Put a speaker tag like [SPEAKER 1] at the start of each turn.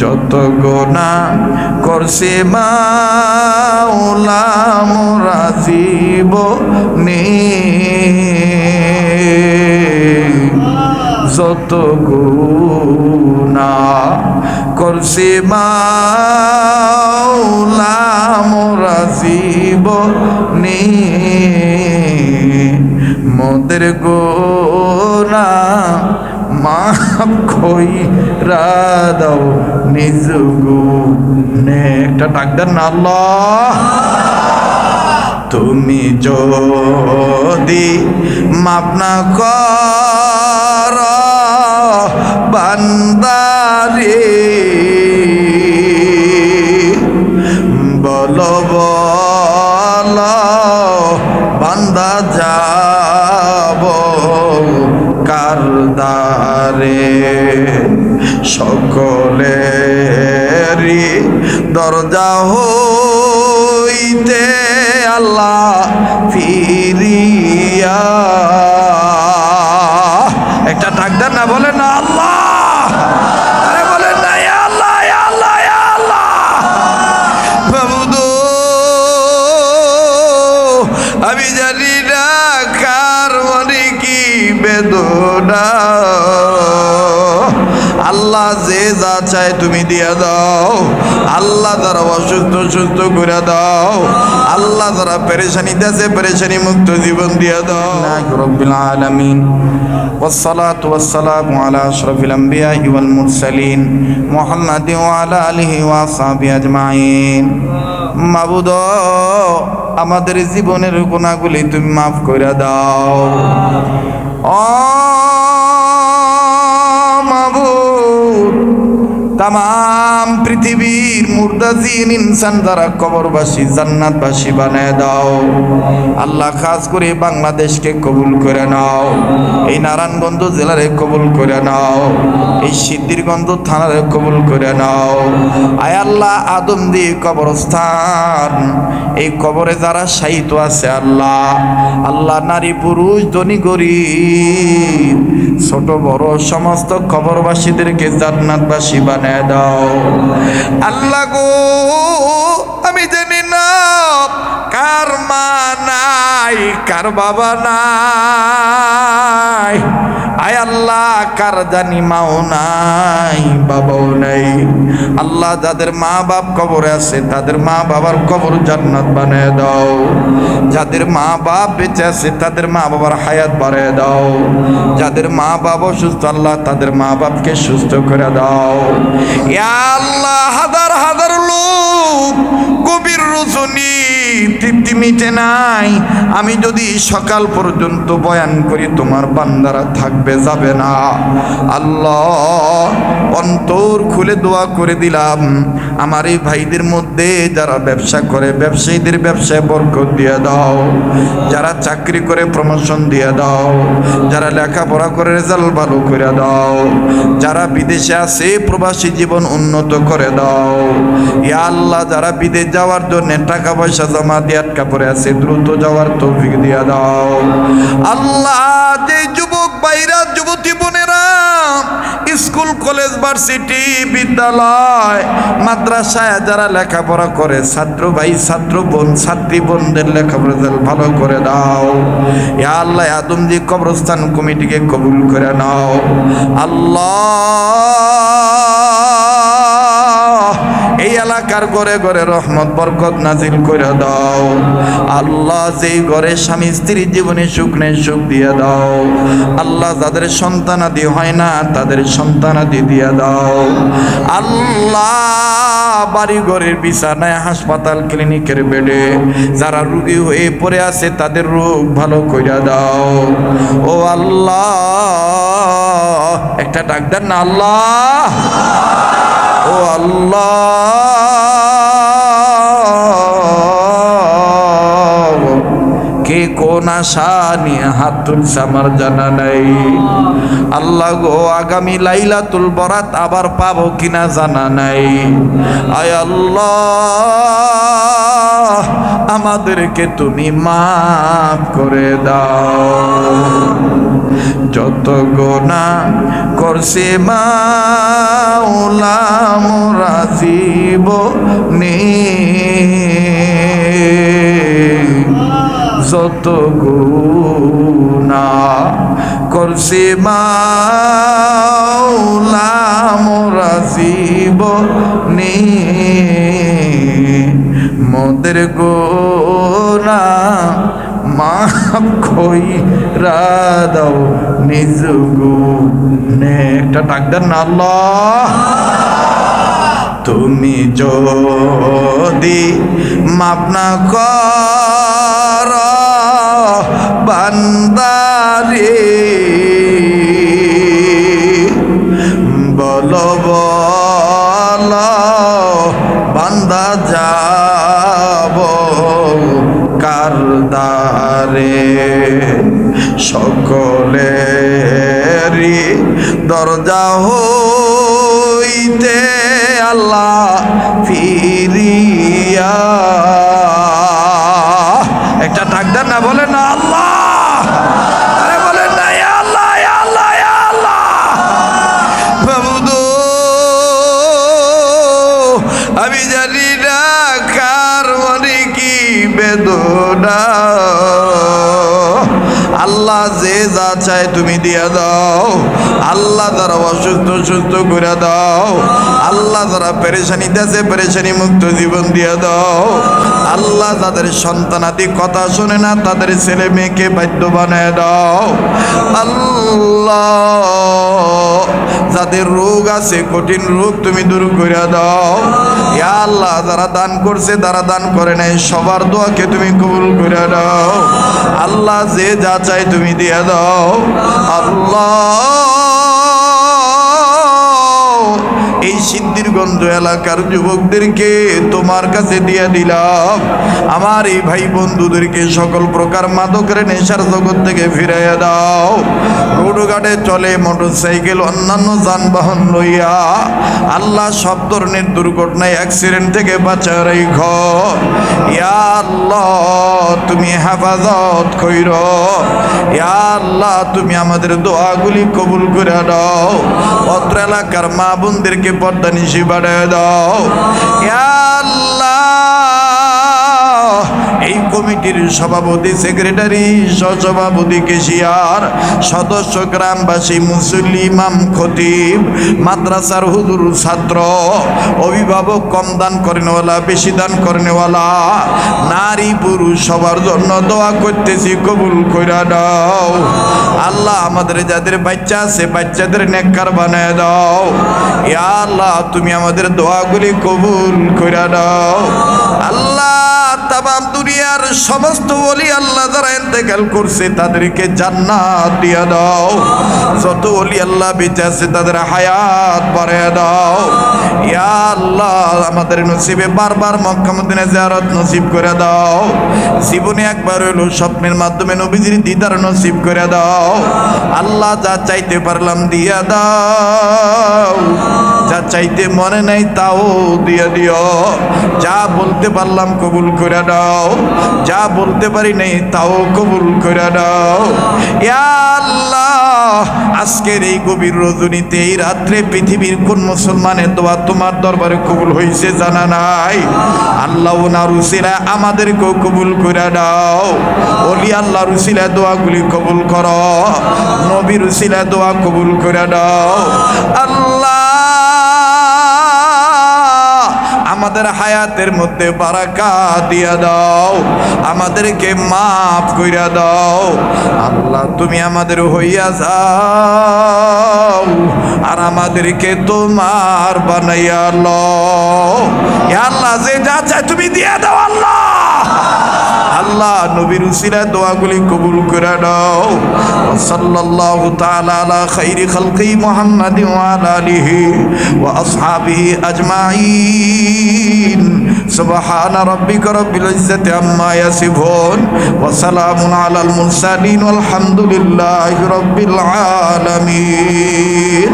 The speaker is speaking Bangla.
[SPEAKER 1] যত গোনা করছে মাওলা, মোরা জীবনে। যত গুণা করছে মাওলা, মোরা জীবনে। মোদের গোনা মাফ কই? দাও নিজ গুনে একটা ডাক্তার না আল্লাহ। তুমি যদি মাপ না কর, বান্দারে বল, বান্দা যাব। কারদারে সকলে দরজা হইতে আল্লাহ ফিরিয়া বেদনা আল্লাহ যে যা চায় তুমি দিয়া দাও আল্লাহ যারা অসুস্থ সুস্থ করে দাও আল্লাহ যারা পেরেশানি দেশে পেরেশানি মুক্ত জীবন দিয়া দাও রব্বিল আলামিন والصلاة والسلام على أشرف الأنبياء والمرسلين محمد وعلى آله وأصحابه أجمعين মাবুদ আমাদের জীবনের গুণাগুলি তুমি মাফ করে দাও ও তাম পৃথিবীর মুর্দাজিন ইনসান যারা কবরবাসী, জান্নাতবাসী বানায় দাও। আল্লাহ খাস করে বাংলাদেশকে কবুল করে নাও। এই নারায়ণগঞ্জ জেলারে কবুল করে নাও। এই সিদ্ধিরগঞ্জ থানারে কবুল করে নাও। আয় আল্লাহ, আদম দিয়ে কবরস্থান। এই কবরে যারা সাহিত্য আছে আল্লাহ। আল্লাহ নারী, পুরুষ, ধনী, গরিব। ছোট বড় সমস্ত কবরবাসীদেরকে জান্নাতবাসী বানায় দাও। আল্লাহ গো, আমি জানি না কার মা নাই, কার বাবা নাই। আয় আল্লাহ, কার জানি মাও নাই, বাবাও নাই। আল্লাহ, যাদের মা বাপ কবরে আছে, তাদের মা বাবার কবর জান্নাত বানিয়ে দাও। যাদের মা বাপ বেঁচে আছে, তাদের মা বাবার হায়াত বাড়িয়ে দাও। যাদের মা বাপ অসুস্থ, আল্লাহ তাদের মা বাপকে সুস্থ করে দাও। আল্লাহ, হাজার হাজার লোক তৃপ্তি মিটে নাই। আমি যদি সকাল পর্যন্ত বয়ান করি, তোমার বান্দারা থাকবে, যাবে না। আল্লাহ অন্তর খুলে দোয়া করে দিলাম। আমার এই ভাইদের মধ্যে যারা ব্যবসা করে, ব্যবসায়ীদের ব্যবসায় বরকত দিয়ে দাও। যারা চাকরি করে প্রমোশন দিয়ে দাও। যারা লেখাপড়া করে রেজাল্ট ভালো করে দাও। যারা বিদেশে আছে, প্রবাসী জীবন উন্নত করে দাও। ইয়া আল্লাহ, যারা বিদেশ যাওয়ার জন্য টাকা পয়সা জমা দিয়ে আটকা পড়ে আছে, দ্রুত যাওয়ার তৌফিক দিয়া দাও। আল্লাহ, যে যুবক বাইরা যুবতী বোনেরা, স্কুল, কলেজ, ভার্সিটি, বিদ্যালয়, মাদ্রাসায় যারা লেখাপড়া করে, ছাত্র ভাই, ছাত্র বোন, ছাত্রী বোনদের লেখাপড়া ভালো করে দাও। আল্লাহ আদমজি কবরস্থান কমিটিকে কবুল করে নাও। আল্লাহ এই এলাকার ঘরে ঘরে রহমত, বরকত নাজিল করে দাও। আল্লাহ যেই ঘরে স্বামী স্ত্রীর জীবনে সুখ নেই, সুখ দিয়ে দাও। আল্লাহ যাদের সন্তানাদি হয় না, তাদের সন্তানাদি দিয়ে দাও। আল্লাহ বাড়ি ঘরের বিছানায় হাসপাতাল, ক্লিনিকের বেডে যারা রুগী হয়ে পড়ে আছে, তাদের রোগ ভালো করে দাও। ও আল্লাহ, একটা ডাক্তার না, আল্লাহ। ও আল্লাহ। কে কোন আশা নিয়ে হাত তুলছে আমার জানা নাই। আল্লাহ গো আগামী লাইলাতুল বরাত আবার পাবো কিনা জানা নাই। আয় আল্লাহ আমাদেরকে তুমি মাফ করে দাও। যত গোনা করছে মাওলা, মোরা জীবনে যত গুণা করছে মাওলা, মোরা জীবনে মোদের গোনা মাফ কই দাও নিজ গুনে একটা ডাক দেন না আল্লাহ। তুমি যদি মাপ না কর, বান্দারে, বল বল, বান্দা যাব কারদারে সকলেরই দরজা হইতে আল্লাহ যে যা চায় তুমি দিয়া দাও। আল্লাহ যারা অসুস্থ, সুস্থ করে দাও। আল্লাহ যারা পেরেশানি দেশে পেরেশানি মুক্ত জীবন দিয়া দাও। আল্লাহ যাদের সন্তানাদি কথা শুনে না, তাদের ছেলে মেয়েকে বাধ্য বানায় দাও। আল্লাহ যাদের রোগ আছে, কঠিন রোগ তুমি দূর করে দাও। ইয়া আল্লাহ, যারা দান করছে, তারা দান করে নাই। সবার দোয়াকে তুমি কবুল করে দাও। আল্লাহ যে যা চাই তুমি দিয়ে দাও। আল্লাহ সিদ্ধিরগঞ্জ এলাকার যুবকদেরকে তোমার কাছে দিয়ে দিলাম। আমার এই ভাই বন্ধুদেরকে সকল প্রকার মাদকের নেশার জগৎ থেকে ফিরাইয়া দাও। রোডঘাটে চলে মোটর সাইকেল অন্যান্য যানবাহন লইয়া আল্লাহ সব ধরনের দুর্ঘটনায় অ্যাক্সিডেন্ট থেকে বাঁচা রেখ ইয়া আল্লাহ, তুমি হেফাজত কইর ইয়া আল্লাহ, তুমি আমাদের দোয়াগুলি কবুল করে দাও অত্র এলাকার মা বোনদেরকে নিশি বাড়ায় দাও। ইয়া কমিটির সভাপতি, সেক্রেটারি, সহসভাপতি, কেশিয়ার, সদস্য, গ্রামবাসী, মুসল্লি, ইমাম, খতিব, মাদ্রাসার হুজুর, ছাত্র, অভিভাবক, কম দান করেনওয়ালা, বেশি দান করেনওয়ালা, নারী, পুরুষ, সবার জন্য দোয়া করতেছি, কবুল কইরা দাও। আল্লাহ আমাদের যাদের বাচ্চা আছে, বাচ্চাদের নেককার বানায় দাও। ইয়া আল্লাহ, তুমি আমাদের দোয়াগুলি কবুল কইরা দাও। আল্লাহ তামাম দুনিয়ার সমস্ত ওলি আল্লাহ যারা ইন্তেকাল করছে, তাদেরকে জান্নাত দিয়া দাও। যত ওলি আল্লাহ বেঁচে আছে, তাদের হায়াত বাড়ায় দাও। ইয়া আল্লাহ, আমাদের নসিবে বারবার নসিব করে দাও। জীবনে একবার স্বপ্নের মাধ্যমে নবীজির দিদার নসিব করে দাও। আল্লাহ যা চাইতে পারলাম দিয়া দাও। যা চাইতে মনে নাই, তাও দিয়ে দিও। যা বলতে পারলাম, কবুল করে দাও। যা বলতে পারি নাই, তাও কবুল করে দাও আজকের এই গভীর রজনীতে এই রাত্রে পৃথিবীর কোন মুসলমানের দোয়া তোমার দরবারে কবুল হয়েছে জানা নাই? আল্লাহ না রুসিলা আমাদেরকেও কবুল করে দাও অলি আল্লাহ রুসিলা দোয়াগুলি কবুল করো। নবী রুসিলা দোয়া কবুল করে দাও আল্লাহ আমাদের হায়াতের মধ্যে বারাকা দিয়া দাও, আমাদেরকে মাফ কইরা দাও। আল্লাহ, তুমি আমাদের হইয়া যাও আর আমাদেরকে তোমার বানাইয়া ইয়া আল্লাহ, যে যা চাই তুমি দিয়া দাও, আল্লাহ। আল্লাহ নবীর উসিলা দোয়াগুলি কবুল করে দাও সাল্লাল্লাহু তাআলা আলা খাইরি খালকি মুহাম্মাদি ওয়া আলা আলিহি ওয়া আসহাবিহি আজমাইন। সুবহান রাব্বিকা রব্বিল ইজ্জাতি আম্মা ইয়াসিফুন। ওয়া সালামুন আলাল মুরসালিন। ওয়ালহামদুলিল্লাহি রাব্বিল আলামিন।